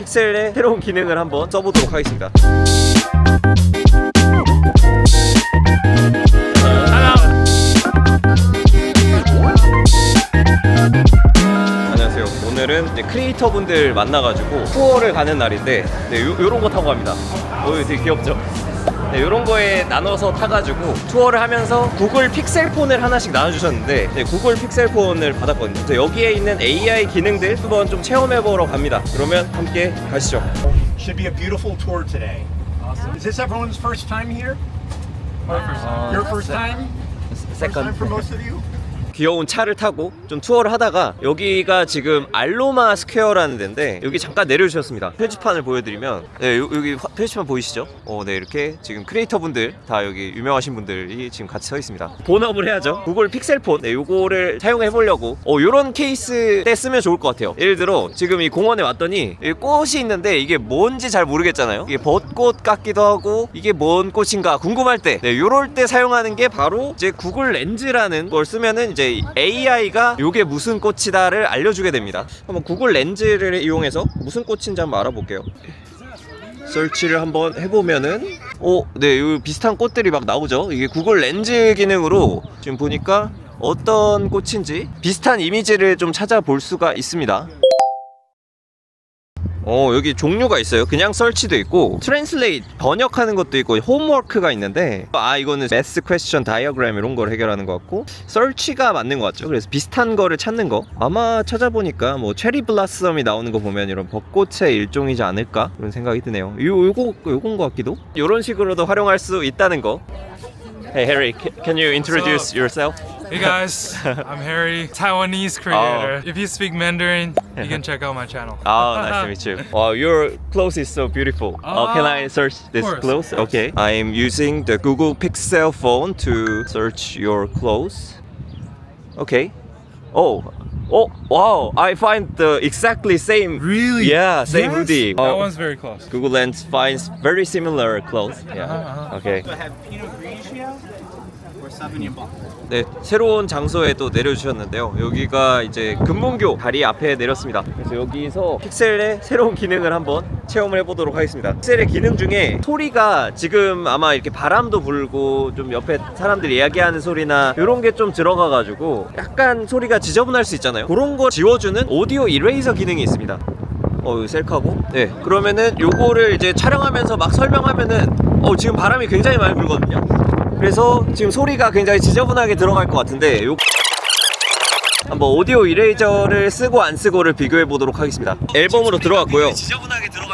픽셀의 새로운 기능을 한번 써보도록 하겠습니다. 안녕하세요. 오늘은 이제 크리에이터 분들 만나가지고 투어를 가는 날인데 네, 요, 요런 거 타고 갑니다. 오, 이거 되게 귀엽죠? 네, 요런 거에 나눠서 타가지고 투어를 하면서 구글 픽셀폰을 하나씩 나눠주셨는데 네, 구글 픽셀폰을 받았거든요. 그래서 여기에 있는 AI 기능들 한번 좀 체험해보러 갑니다. 그러면 함께 가시죠. Should be a beautiful tour today. Is this everyone's first time here? Your first time? First time for most of you? 귀여운 차를 타고 좀 투어를 하다가 여기가 지금 알로마 스퀘어라는 데인데 여기 잠깐 내려주셨습니다. 표지판을 보여드리면 네 요- 여기 화- 표지판 보이시죠? 어, 네 이렇게 지금 크리에이터 분들 다 여기 유명하신 분들이 지금 같이 서 있습니다. 본업을 해야죠. 구글 픽셀폰 네 요거를 사용해 보려고. 어, 요런 케이스 때 쓰면 좋을 것 같아요. 예를 들어 지금 이 공원에 왔더니 이 꽃이 있는데 이게 뭔지 잘 모르겠잖아요. 이게 벚꽃 같기도 하고 이게 뭔 꽃인가 궁금할 때 네, 요럴 때 사용하는 게 바로 이제 구글 렌즈라는 걸 쓰면은 이제 AI가 요게 무슨 꽃이다를 알려주게 됩니다 한번 구글 렌즈를 이용해서 무슨 꽃인지 한번 알아볼게요 설치를 한번 해보면은 어, 네, 요 비슷한 꽃들이 막 나오죠. 이게 구글 렌즈 기능으로 지금 보니까 어떤 꽃인지 비슷한 이미지를 좀 찾아볼 수가 있습니다. 어 여기 종류가 있어요. 그냥 설치도 있고 트랜슬레이트 번역하는 것도 있고 홈워크가 있는데 아 이거는 매스 퀘스천 다이어그램 이런 걸 해결하는 것 같고 설치가 맞는 것 같죠? 그래서 비슷한 거를 찾는 거. 아마 찾아보니까 뭐 체리 블라썸이 나오는 거 보면 이런 벚꽃의 일종이지 않을까? 그런 생각이 드네요. 요, 요거 요건 것 같기도? 이런 식으로도 활용할 수 있다는 거 Hey Harry, ca- can you introduce yourself? Hey guys, I'm Harry, Taiwanese creator. Oh. If you speak Mandarin, you can check out my channel. Oh, nice to meet you. Wow, your clothes is so beautiful. Oh, uh, can I search this course, clothes? Okay. I'm using the Google Pixel phone to search your clothes. Okay. Oh. Oh, wow. I find the exactly same. Really? Yeah, same Yes? hoodie. That Oh, one's very close. Google Lens finds very similar clothes. Yeah. Uh-huh. Okay. I have Pinot Grigio or Sauvignon Blanc. 네, 새로운 장소에 또 내려주셨는데요. 여기가 이제 금문교 다리 앞에 내렸습니다. 그래서 여기서 픽셀의 새로운 기능을 한번 체험을 해보도록 하겠습니다. 픽셀의 기능 중에 소리가 지금 아마 이렇게 바람도 불고 좀 옆에 사람들이 이야기하는 소리나 이런 게 좀 들어가가지고 약간 소리가 지저분할 수 있잖아요. 그런 거 지워주는 오디오 이레이저 기능이 있습니다. 어, 셀카고? 네. 그러면은 요거를 이제 촬영하면서 막 설명하면은 어, 지금 바람이 굉장히 많이 불거든요. 그래서 지금 소리가 굉장히 지저분하게 들어갈 것 같은데 요 한번 오디오 이레이저를 쓰고 안 쓰고를 비교해 보도록 하겠습니다. 앨범으로 들어갔고요.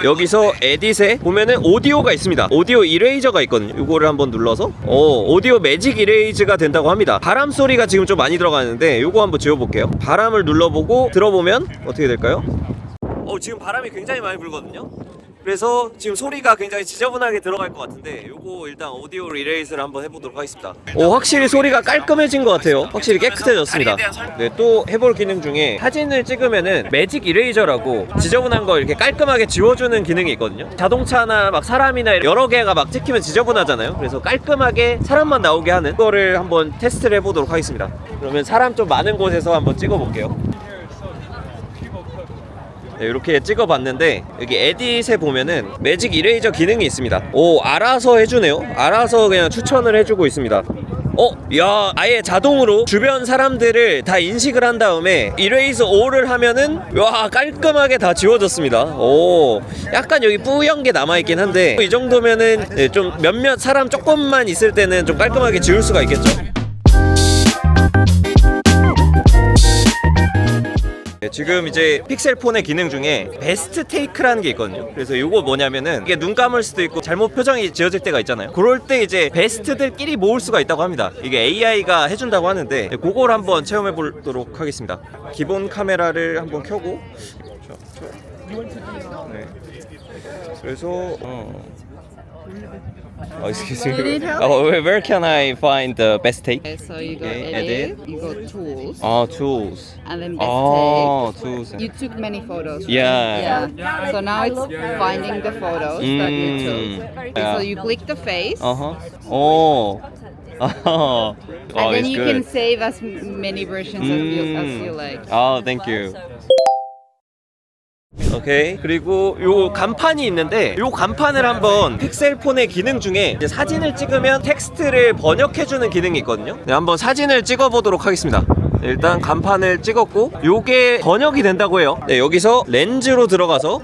여기서 에딧에 보면은 오디오가 있습니다. 오디오 이레이저가 있거든요. 이거를 한번 눌러서 어, 오디오 매직 이레이즈가 된다고 합니다. 바람 소리가 지금 좀 많이 들어가는데 이거 한번 지워볼게요. 바람을 눌러보고 들어보면 어떻게 될까요? 어, 지금 바람이 굉장히 많이 불거든요. 그래서 지금 소리가 굉장히 지저분하게 들어갈 것 같은데 요거 일단 오디오 리레이스를 한번 해보도록 하겠습니다. 오 확실히 소리가 깔끔해진 것 같아요. 확실히 깨끗해졌습니다. 네, 또 해볼 기능 중에 사진을 찍으면은 매직 이레이저라고 지저분한 거 이렇게 깔끔하게 지워주는 기능이 있거든요. 자동차나 막 사람이나 여러 개가 막 찍히면 지저분하잖아요. 그래서 깔끔하게 사람만 나오게 하는 거를 한번 테스트를 해보도록 하겠습니다. 그러면 사람 좀 많은 곳에서 한번 찍어볼게요. 네, 이렇게 찍어봤는데 여기 에딧에 보면은 매직 이레이저 기능이 있습니다. 오 알아서 해주네요. 알아서 그냥 추천을 해주고 있습니다. 어, 야, 아예 자동으로 주변 사람들을 다 인식을 한 다음에 이레이즈 올을 하면은 와 깔끔하게 다 지워졌습니다. 오, 약간 여기 뿌연 게 남아 있긴 한데 이 정도면은 네, 좀 몇몇 사람 조금만 있을 때는 좀 깔끔하게 지울 수가 있겠죠. 지금 이제 픽셀폰의 기능 중에 베스트 테이크라는 게 있거든요. 그래서 이거 뭐냐면은 이게 눈 감을 수도 있고 잘못 표정이 지어질 때가 있잖아요. 그럴 때 이제 베스트들끼리 모을 수가 있다고 합니다. 이게 AI가 해준다고 하는데 네, 그걸 한번 체험해 보도록 하겠습니다. 기본 카메라를 한번 켜고. 네. 그래서 어. Oh, excuse me. You need help? Oh, where where can I find the best take? Okay, so you got Okay, edit, edit. you got tools, Oh, tools. and then best Oh, tools. take. You took many photos. right? Yeah. Yeah. So now it's finding the photos that you Mm. took. Okay, Yeah. So you click the face, Uh huh. Oh. Oh. and oh, then it's you good. can save as m- many versions of you as you Mm. like. Oh, thank you. 오케이. 그리고 요 간판이 있는데 요 간판을 한번 픽셀폰의 기능 중에 사진을 찍으면 텍스트를 번역해주는 기능이 있거든요. 네, 한번 사진을 찍어보도록 하겠습니다. 네, 일단 간판을 찍었고 요게 번역이 된다고 해요. 네, 여기서 렌즈로 들어가서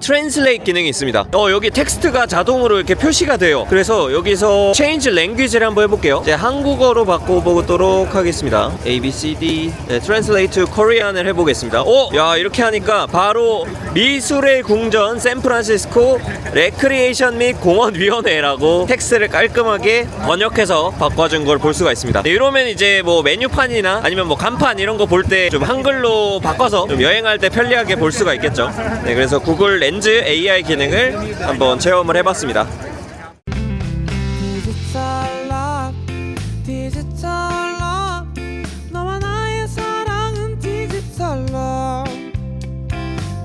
트랜슬레이트 기능이 있습니다. 어 여기 텍스트가 자동으로 이렇게 표시가 돼요. 그래서 여기서 체인지 랭귀지를 한번 해볼게요. 이제 한국어로 바꿔보도록 하겠습니다. A B C D 네, 트랜슬레이트 코리안을 해보겠습니다. 오, 야 이렇게 하니까 바로 미술의 궁전 샌프란시스코 레크리에이션 및 공원위원회라고 텍스트를 깔끔하게 번역해서 바꿔준 걸 볼 수가 있습니다. 네, 이러면 이제 뭐 메뉴판이나 아니면 뭐 간판 이런 거 볼 때 좀 한글로 바꿔서 좀 여행할 때 편리하게 볼 수가 있겠죠. 네, 그래서 구글 렌즈 AI 기능을 한번 체험을 해봤습니다.